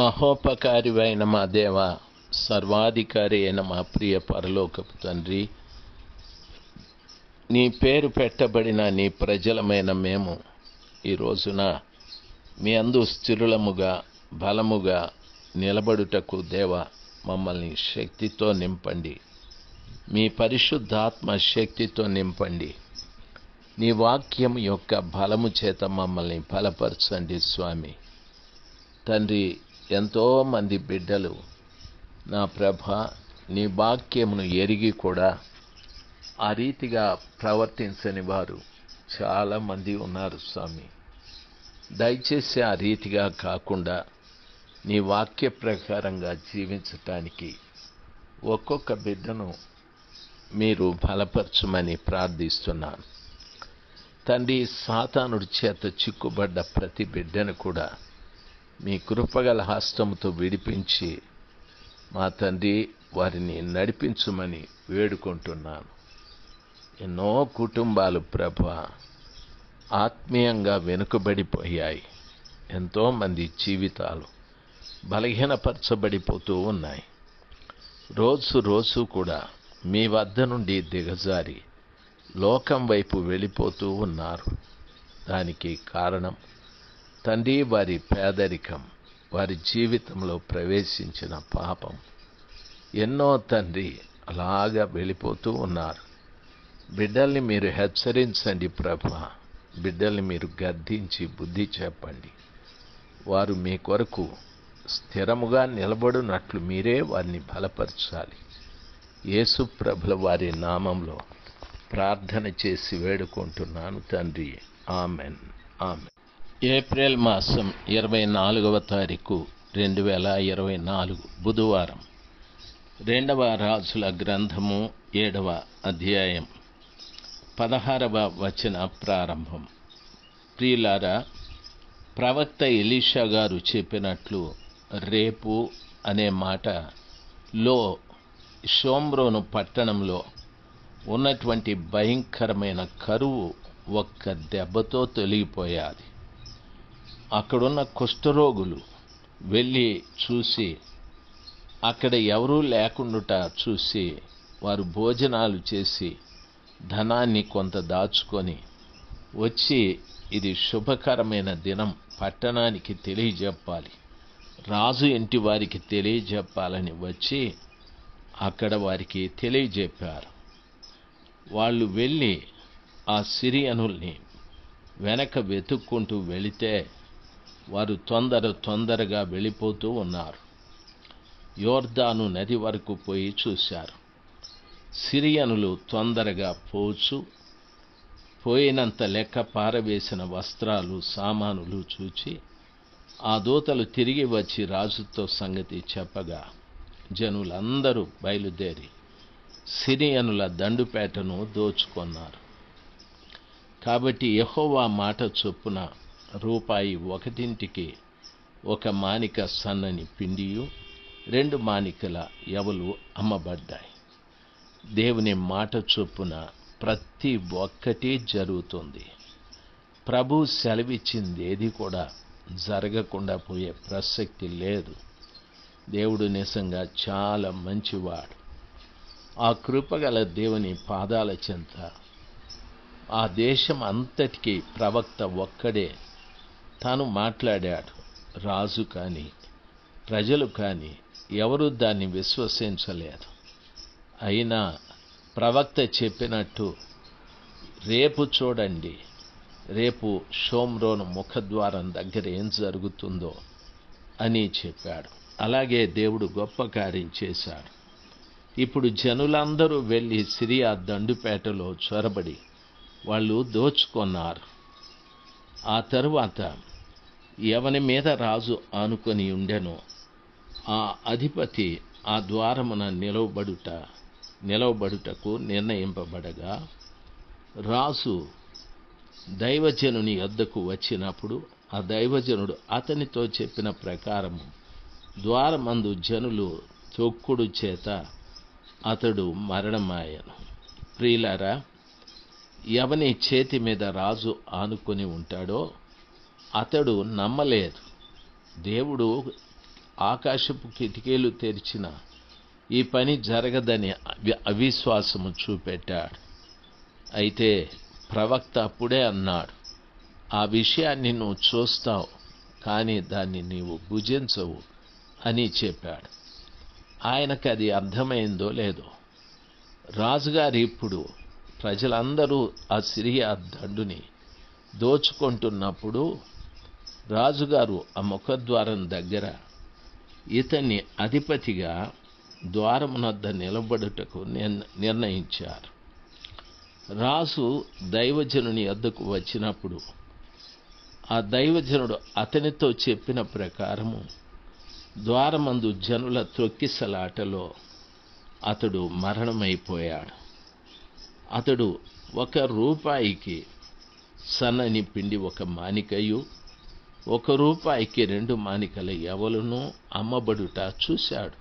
మహోపకారివైన మా దేవ సర్వాధికారి అయిన మా ప్రియ పరలోకపు తండ్రి నీ పేరు పెట్టబడిన నీ ప్రజలమైన మేము ఈ రోజున మీ అందు స్థిరులముగా బలముగా నిలబడుటకు దేవ మమ్మల్ని శక్తితో నింపండి. మీ పరిశుద్ధాత్మ శక్తితో నింపండి. నీ వాక్యం యొక్క బలము చేత మమ్మల్ని బలపరచండి స్వామి. తండ్రి ఎంతోమంది బిడ్డలు నా ప్రభ నీ వాక్యమును ఎరిగి కూడా ఆ రీతిగా ప్రవర్తించని వారు చాలామంది ఉన్నారు స్వామి. దయచేసి ఆ రీతిగా కాకుండా నీ వాక్య ప్రకారంగా జీవించటానికి ఒక్కొక్క బిడ్డను మీరు బలపరచమని ప్రార్థిస్తున్నాను. తండ్రి సాతానుడి చేత చిక్కుబడ్డ ప్రతి బిడ్డను కూడా మీ కృపగల హస్తముతో విడిపించి మా తండ్రి వారిని నడిపించమని వేడుకుంటున్నాను. ఎన్నో కుటుంబాలు ప్రభ ఆత్మీయంగా వెనుకబడిపోయాయి. ఎంతోమంది జీవితాలు బలహీనపరచబడిపోతూ ఉన్నాయి. రోజు రోజు కూడా మీ వద్ద నుండి దిగజారి లోకం వైపు వెళ్ళిపోతూ ఉన్నారు. దానికి కారణం తండ్రి వారి పేదరికం వారి జీవితంలో ప్రవేశించిన పాపం. ఎన్నో తండ్రి అలాగా వెళ్ళిపోతూ ఉన్నారు. బిడ్డల్ని మీరు హెచ్చరించండి ప్రభ. బిడ్డల్ని మీరు గద్దించి బుద్ధి చెప్పండి. వారు మీ కొరకు స్థిరముగా నిలబడినట్లు మీరే వారిని బలపరచాలి. యేసు ప్రభుల వారి నామంలో ప్రార్థన చేసి వేడుకుంటున్నాను తండ్రి. ఆమెన్. ఆమెన్. ఏప్రిల్ మాసం ఇరవై నాలుగవ తారీఖు రెండు వేల ఇరవై నాలుగు బుధవారం. రెండవ రాజుల గ్రంథము ఏడవ అధ్యాయం పదహారవ వచన ప్రారంభం. ప్రియులారా ప్రవక్త ఎలీషా గారు చెప్పినట్లు రేపు అనే మాట లో షోమ్రోను పట్టణంలో ఉన్నటువంటి భయంకరమైన కరువు ఒక్క దెబ్బతో తొలగిపోయాలి అక్కడున్న కుష్ఠరోగులు వెళ్ళి చూసి అక్కడ ఎవరూ లేకుండుట చూసి వారు భోజనాలు చేసి ధనాన్ని కొంత దాచుకొని వచ్చి ఇది శుభకరమైన దినం పట్టణానికి తెలియజెప్పాలి. రాజు ఇంటి వారికి తెలియజెప్పాలని వచ్చి అక్కడ వారికి తెలియజెప్పారు. వాళ్ళు వెళ్ళి ఆ సిరియనుల్ని వెనక వెతుక్కుంటూ వెళితే వారు తొందర తొందరగా వెళ్ళిపోతూ ఉన్నారు. యోర్దాను నది వరకు పోయి చూశారు. సిరియనులు తొందరగా పోచు పోయినంత లెక్క పారవేసిన వస్త్రాలు సామానులు చూచి ఆ దూతలు తిరిగి వచ్చి రాజుతో సంగతి చెప్పగా జనులందరూ బయలుదేరి సిరియనుల దండుపేటను దోచుకొన్నారు. కాబట్టి యహోవా మాట చొప్పున రూపాయి ఒకటింటికి ఒక మానిక సన్నని పిండియు రెండు మానికల ఎవలు అమ్మబడ్డాయి. దేవుని మాట చొప్పున ప్రతి ఒక్కటి జరుగుతుంది. ప్రభు సెలవిచ్చింది ఏది కూడా జరగకుండా పోయే ప్రసక్తి లేదు. దేవుడు నిజంగా చాలా మంచివాడు. ఆ కృపగల దేవుని పాదాల చెంత ఆ దేశం అంతటికీ ప్రవక్త ఒక్కడే. తాను మాట్లాడాడు. రాజు కానీ ప్రజలు కానీ ఎవరు దాన్ని విశ్వసించలేదు. అయినా ప్రవక్త చెప్పినట్టు రేపు చూడండి రేపు షోమ్రోను ముఖద్వారం దగ్గర ఏం జరుగుతుందో అని చెప్పాడు. అలాగే దేవుడు గొప్ప కార్యం చేశాడు. ఇప్పుడు జనులందరూ వెళ్ళి సిరియా దండుపేటలో చొరబడి వాళ్ళు దోచుకున్నారు. ఆ తరువాత ఎవని మీద రాజు ఆనుకొని ఉండెనో ఆ అధిపతి ఆ ద్వారమున నిలవబడుట నిలవబడుటకు నిర్ణయింపబడగా రాజు దైవజనుని వద్దకు వచ్చినప్పుడు ఆ దైవజనుడు అతనితో చెప్పిన ప్రకారము ద్వారమందు జనులు తొక్కుడు చేత అతడు మరణమాయను. ప్రియులారా ఎవని చేతి మీద రాజు ఆనుకొని ఉంటాడో అతడు నమ్మలేదు. దేవుడు ఆకాశపు కిటికీలు తెరిచిన ఈ పని జరగదని అవి- అవిశ్వాసము చూపెట్టాడు. అయితే ప్రవక్త అప్పుడే అన్నాడు ఆ విషయాన్ని నువ్వు చూస్తావు కానీ దాన్ని నీవు భుజించవు అని చెప్పాడు. ఆయనకు అది అర్థమైందో లేదో. రాజుగారు ఇప్పుడు ప్రజలందరూ ఆ సిరియా దండుని దోచుకుంటున్నప్పుడు రాజుగారు ఆ ముఖద్వారం దగ్గర ఇతన్ని అధిపతిగా ద్వారమునద్ద నిలబడుటకు నిర్ణయించారు. రాజు దైవజనుని వద్దకు వచ్చినప్పుడు ఆ దైవజనుడు అతనితో చెప్పిన ప్రకారము ద్వారమందు జనుల త్రొక్కిసలాటలో అతడు మరణమైపోయాడు. అతడు ఒక రూపాయికి సన్నని పిండి ఒక మానికయు ఒక రూపాయికి రెండు మానికల ఎవలను అమ్మబడుట చూశాడు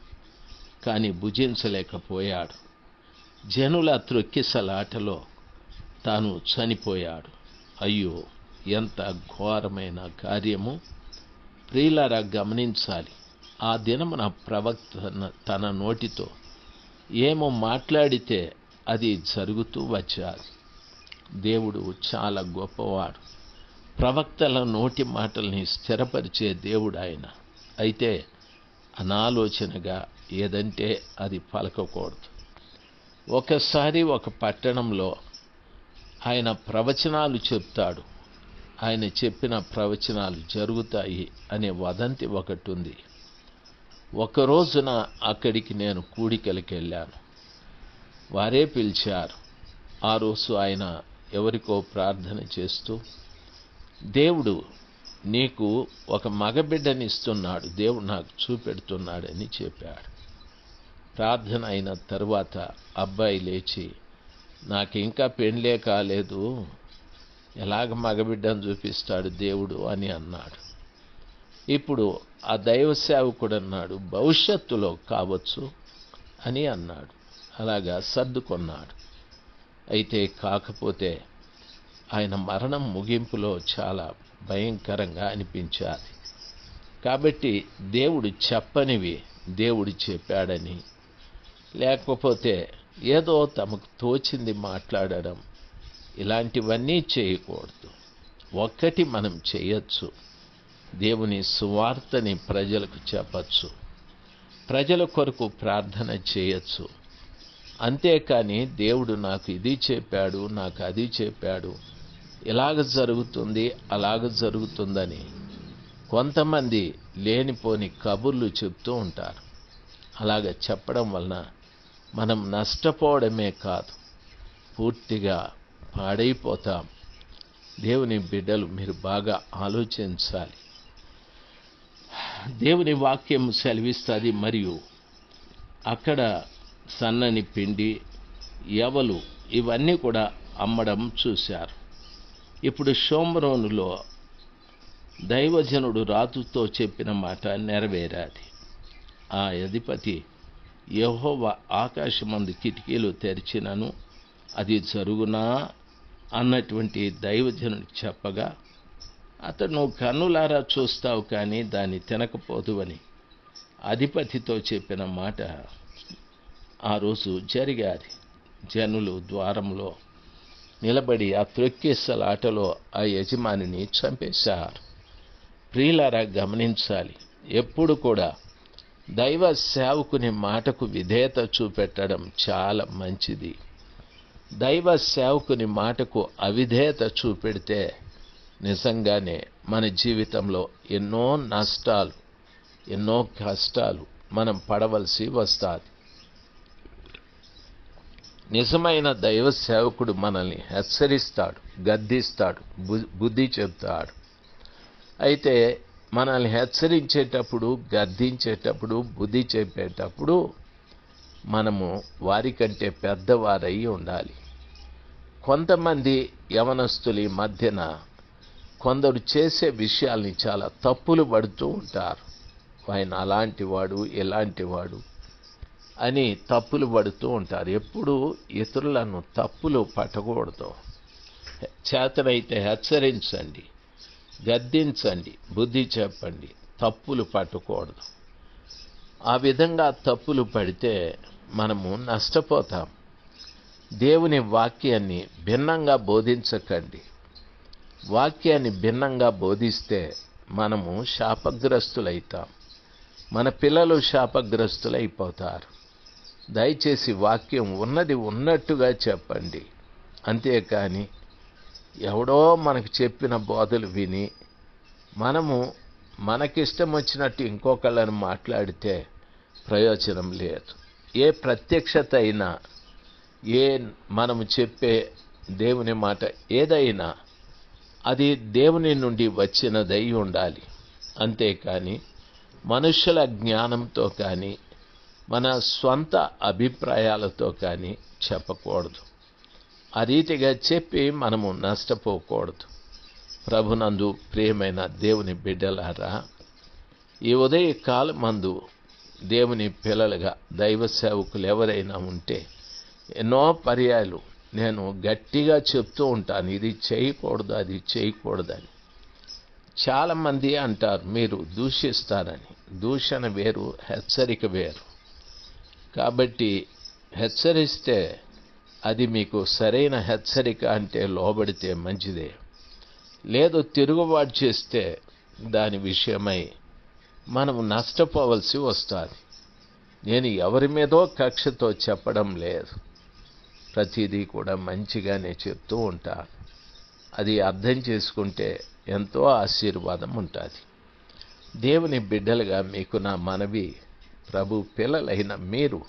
కానీ భుజించలేకపోయాడు. జనుల త్రొక్కిసలాటలో తాను చనిపోయాడు. అయ్యో ఎంత ఘోరమైన కార్యము! ప్రియులారా గమనించాలి. ఆ దినమున ప్రవక్త తన నోటితో ఏమో మాట్లాడితే అది జరుగుతూ వచ్చారు దేవుడు చాలా గొప్పవాడు. ప్రవక్తల నోటి మాటల్ని స్థిరపరిచే దేవుడు ఆయన. అయితే అనాలోచనగా ఏదంటే అది పలకకూడదు. ఒకసారి ఒక పట్టణంలో ఆయన ప్రవచనాలు చెప్తాడు. ఆయన చెప్పిన ప్రవచనాలు జరుగుతాయి అనే వదంతి ఒకటి ఉంది ఒక రోజున అక్కడికి నేను కూడికలకి వెళ్ళాను. వారే పిలిచారు. ఆ రోజు ఆయన ఎవరికో ప్రార్థన చేస్తూ దేవుడు నీకు ఒక మగబిడ్డని ఇస్తున్నాడు దేవుడు నాకు చూపెడుతున్నాడని చెప్పాడు. ప్రార్థన అయిన తరువాత అబ్బాయి లేచి నాకు ఇంకా పెండ్లే కాలేదు ఎలాగ మగబిడ్డను చూపిస్తాడు దేవుడు అని అన్నాడు. ఇప్పుడు ఆ దైవ సేవకుడు అన్నాడు భవిష్యత్తులో కావచ్చు అని అన్నాడు. అలాగా సర్దుకొన్నాడు. అయితే కాకపోతే ఆయన మరణం ముగింపులో చాలా భయంకరంగా అనిపించాలి కాబట్టి దేవుడు చెప్పనివి దేవుడు చెప్పాడని. లేకపోతే ఏదో తమకు తోచింది మాట్లాడడం ఇలాంటివన్నీ చేయకూడదు. ఒక్కటి మనం చేయొచ్చు. దేవుని సువార్తని ప్రజలకు చెప్పచ్చు. ప్రజల కొరకు ప్రార్థన చేయొచ్చు. అంతేకాని దేవుడు నాకు ఇది చెప్పాడు నాకు అది చెప్పాడు. ఇలాగ జరుగుతుంది అలాగ జరుగుతుందని కొంతమంది లేనిపోని కబుర్లు చెప్తూ ఉంటారు. అలాగ చెప్పడం వలన మనం నష్టపోవడమే కాదు పూర్తిగా పాడైపోతాం. దేవుని బిడ్డలు మీరు బాగా ఆలోచించాలి. దేవుని వాక్యం సెలవిస్తుంది మరియు అక్కడ సన్నని పిండి ఎవలు ఇవన్నీ కూడా అమ్మడం చూశారు. ఇప్పుడు షోమరోనులో దైవజనుడు రాజుతో చెప్పిన మాట నెరవేరాది. ఆ అధిపతి యహోవ ఆకాశమందు కిటికీలు తెరిచినను అది జరుగునా అన్నటువంటి దైవజనుడు చెప్పగా అతను కన్నులారా చూస్తావు కానీ దాన్ని తినకపోదువని అధిపతితో చెప్పిన మాట ఆ రోజు జరిగాది. జనులు ద్వారంలో నిలబడి ఆ త్రొక్కేసలాటలో ఆ యజమానిని చంపేశారు. ప్రియులారా గమనించాలి. ఎప్పుడు కూడా దైవ సేవకుని మాటకు విధేయత చూపెట్టడం చాలా మంచిది. దైవ సేవకుని మాటకు అవిధేయత చూపెడితే నిజంగానే మన జీవితంలో ఎన్నో నష్టాలు ఎన్నో కష్టాలు మనం పడవలసి వస్తుంది. నిజమైన దైవ సేవకుడు మనల్ని హెచ్చరిస్తాడు గద్దిస్తాడు బు- బుద్ధి చెప్తాడు. అయితే మనల్ని హెచ్చరించేటప్పుడు గద్దించేటప్పుడు బుద్ధి చెప్పేటప్పుడు మనము వారికంటే పెద్దవారై ఉండాలి. కొంతమంది యవనస్తులు ఈ మధ్యన కొందరు చేసే విషయాల్ని చాలా తప్పులు పడుతూ ఉంటారు. ఆయన అలాంటి వాడు వాడు. అని తప్పులు పడుతూ ఉంటారు. ఎప్పుడు ఇతరులను తప్పులు పట్టకూడదు. చేతనైతే హెచ్చరించండి గద్దించండి బుద్ధి చెప్పండి తప్పులు పట్టకూడదు. ఆ విధంగా తప్పులు పడితే మనము నష్టపోతాం. దేవుని వాక్యాన్ని భిన్నంగా బోధించకండి. వాక్యాన్ని భిన్నంగా బోధిస్తే మనము శాపగ్రస్తులైతాం. మన పిల్లలు శాపగ్రస్తులైపోతారు. దయచేసి వాక్యం ఉన్నది ఉన్నట్టుగా చెప్పండి. అంతేకాని ఎవడో మనకు చెప్పిన బోధలు విని మనము మనకిష్టం వచ్చినట్టు ఇంకొకళ్ళని మాట్లాడితే ప్రయోజనం లేదు. ఏ ప్రత్యక్షత అయినా ఏ మనము చెప్పే దేవుని మాట ఏదైనా అది దేవుని నుండి వచ్చినదై ఉండాలి. అంతేకాని మనుషుల జ్ఞానంతో కానీ మన స్వంత అభిప్రాయాలతో కానీ చెప్పకూడదు. ఆ రీతిగా చెప్పి మనము నష్టపోకూడదు. ప్రభునందు ప్రియమైన దేవుని బిడ్డలారా ఈ ఉదయ కాలమందు దేవుని పిల్లలుగా దైవ సేవకులు ఎవరైనా ఉంటే ఎన్నో పర్యాలు నేను గట్టిగా చెప్తూ ఉంటాను. ఇది చేయకూడదు అది చేయకూడదని చాలామంది అంటారు మీరు దూషిస్తారని. దూషణ వేరు హెచ్చరిక వేరు. కాబట్టి హెచ్చరిస్తే అది మీకు సరైన హెచ్చరిక అంటే లోబడితే మంచిదే. లేదు తిరుగుబాటు చేస్తే దాని విషయమై మనం నష్టపోవలసి వస్తుంది. నేను ఎవరి మీదో కక్షతో చెప్పడం లేదు. ప్రతిదీ కూడా మంచిగానే చెప్తూ ఉంటాను. అది అర్థం చేసుకుంటే ఎంతో ఆశీర్వాదం ఉంటుంది. దేవుని బిడ్డలుగా మీకు నా మనవి ప్రభు పిల్లలైన మీరు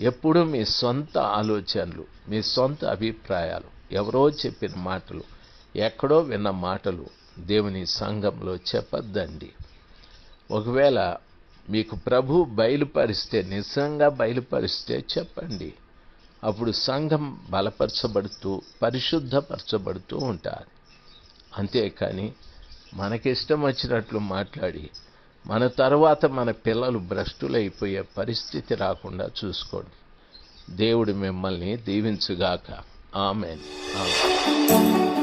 ఎప్పుడూ మీ సొంత ఆలోచనలు మీ సొంత అభిప్రాయాలు ఎవరో చెప్పిన మాటలు ఎక్కడో విన్న మాటలు దేవుని సంఘంలో చెప్పద్దండి. ఒకవేళ మీకు ప్రభు బయలుపరిస్తే నిజంగా బయలుపరిస్తే చెప్పండి. అప్పుడు సంఘం బలపరచబడుతూ పరిశుద్ధపరచబడుతూ ఉంటారు. అంతేకాని మనకిష్టం వచ్చినట్లు మాట్లాడి మన తర్వాత మన పిల్లలు భ్రష్టులైపోయే పరిస్థితి రాకుండా చూసుకోండి. దేవుడు మిమ్మల్ని దీవించుగాక. ఆమెన్. ఆమె